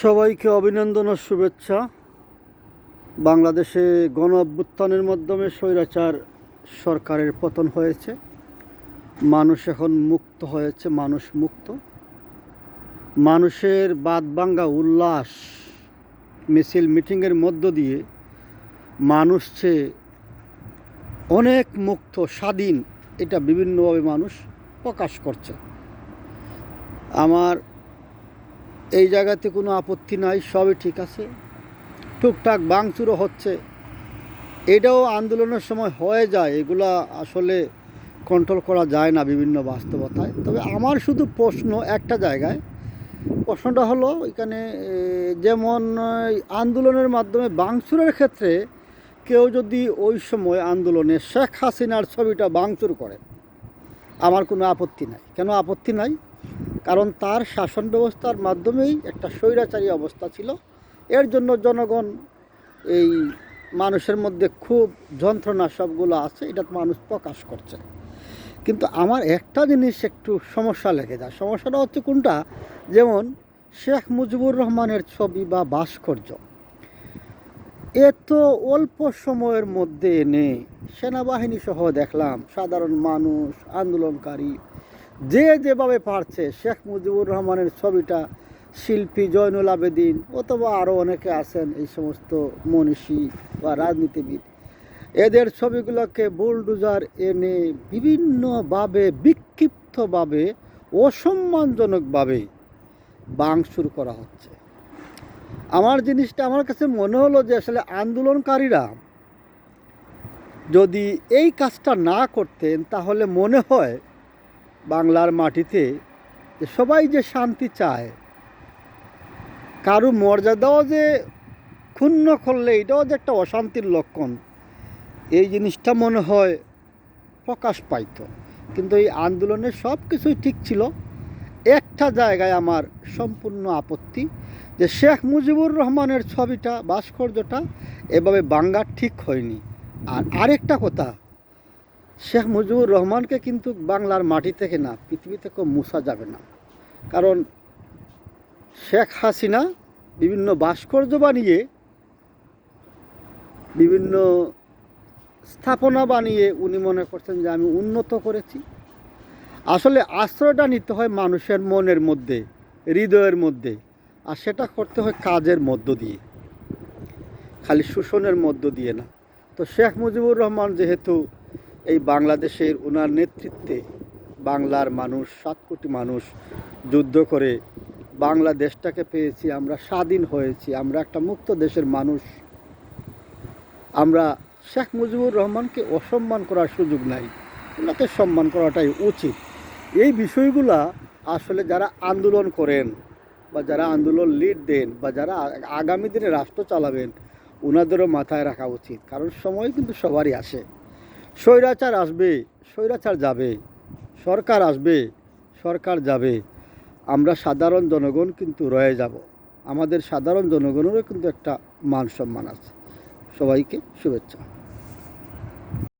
সবাইকে অভিনন্দন ও শুভেচ্ছা। বাংলাদেশে গণ অভ্যুত্থানের মাধ্যমে স্বৈরাচার সরকারের পতন হয়েছে। মানুষ এখন মুক্ত হয়েছে, মানুষ মুক্ত। মানুষের বাদবাঙ্গা উল্লাস, মিছিল, মিটিংয়ের মধ্য দিয়ে মানুষ যে অনেক মুক্ত, স্বাধীন, এটা বিভিন্নভাবে মানুষ প্রকাশ করছে। আমার এই জায়গাতে কোনো আপত্তি নাই, সবই ঠিক আছে। টুকটাক বাংচুরও হচ্ছে। এটাও আন্দোলনের সময় হয়ে যায়, এগুলা আসলে কন্ট্রোল করা যায় না বিভিন্ন বাস্তবতায়। তবে আমার শুধু প্রশ্ন একটা জায়গায়, প্রশ্নটা হলো এখানে যেমন আন্দোলনের মাধ্যমে বাংচুরের ক্ষেত্রে কেউ যদি ওই সময় আন্দোলনে শেখ হাসিনার ছবিটা বাংচুর করে, আমার কোনো আপত্তি নাই। কেন আপত্তি নাই? কারণ তার শাসন ব্যবস্থার মাধ্যমেই একটা স্বৈরাচারী অবস্থা ছিল। এর জন্য জনগণ এই মানুষের মধ্যে খুব যন্ত্রণা সবগুলো আছে, এটা মানুষ প্রকাশ করছে। কিন্তু আমার একটা জিনিস একটু সমস্যা লেগে যায়। সমস্যাটা হচ্ছে কোনটা? যেমন শেখ মুজিবুর রহমানের ছবি বা ভাস্কর্য। এত অল্প সময়ের মধ্যে এনে সেনাবাহিনী সহ দেখলাম, সাধারণ মানুষ, আন্দোলনকারী যে যেভাবে পারছে, শেখ মুজিবুর রহমানের ছবিটা, শিল্পী জয়নুল আবেদিন, অথবা আরও অনেকে আছেন, এই সমস্ত মনীষী বা রাজনীতিবিদ, এদের ছবিগুলোকে বুলডুজার এনে বিভিন্নভাবে, বিক্ষিপ্তভাবে, অসম্মানজনকভাবে বাংশুর করা হচ্ছে। আমার জিনিসটা, আমার কাছে মনে হলো যে আসলে আন্দোলনকারীরা যদি এই কাজটা না করতেন, তাহলে মনে হয় বাংলার মাটিতে সবাই যে শান্তি চায়, কারও মর্যাদাও যে ক্ষুণ্ণ করলে এটাও যে একটা অশান্তির লক্ষণ, এই জিনিসটা মনে হয় প্রকাশ পাইতো। কিন্তু এই আন্দোলনে সব কিছুই ঠিক ছিল। একটা জায়গায় আমার সম্পূর্ণ আপত্তি যে শেখ মুজিবুর রহমানের ছবিটা, ভাস্কর্যটা এভাবে বাঙ্গার ঠিক হয়নি। আর আরেকটা কথা শেখ মুজিবুর রহমানকে কিন্তু বাংলার মাটি থেকে না, পৃথিবী থেকেও মুছা যাবে না। কারণ শেখ হাসিনা বিভিন্ন ভাস্কর্য বানিয়ে, বিভিন্ন স্থাপনা বানিয়ে উনি মনে করছেন যে আমি উন্নত করেছি। আসলে আশ্রয়টা নিতে হয় মানুষের মনের মধ্যে, হৃদয়ের মধ্যে, আর সেটা করতে হয় কাজের মধ্য দিয়ে, খালি শোষণের মধ্য দিয়ে না। তো শেখ মুজিবুর রহমান যেহেতু এই বাংলাদেশের ওনার নেতৃত্বে বাংলার মানুষ, সাত কোটি মানুষ যুদ্ধ করে বাংলাদেশটাকে পেয়েছি, আমরা স্বাধীন হয়েছি, আমরা একটা মুক্ত দেশের মানুষ। আমরা শেখ মুজিবুর রহমানকে অসম্মান করার সুযোগ নাই ওনাকে সম্মান করাটাই উচিত। এই বিষয়গুলা আসলে যারা আন্দোলন করেন বা যারা আন্দোলন লিড দেন বা যারা আগামী দিনে রাষ্ট্র চালাবেন ওনাদেরও মাথায় রাখা উচিত, কারণ সময় কিন্তু সবারই আসে। স্বৈরাচার আসবে, স্বৈরাচার যাবে, সরকার আসবে, সরকার যাবে। আমরা সাধারণ জনগণ কিন্তু রয়ে যাব। আমাদের সাধারণ জনগণেরও কিন্তু একটা মান সম্মান আছে। সবাইকে শুভেচ্ছা।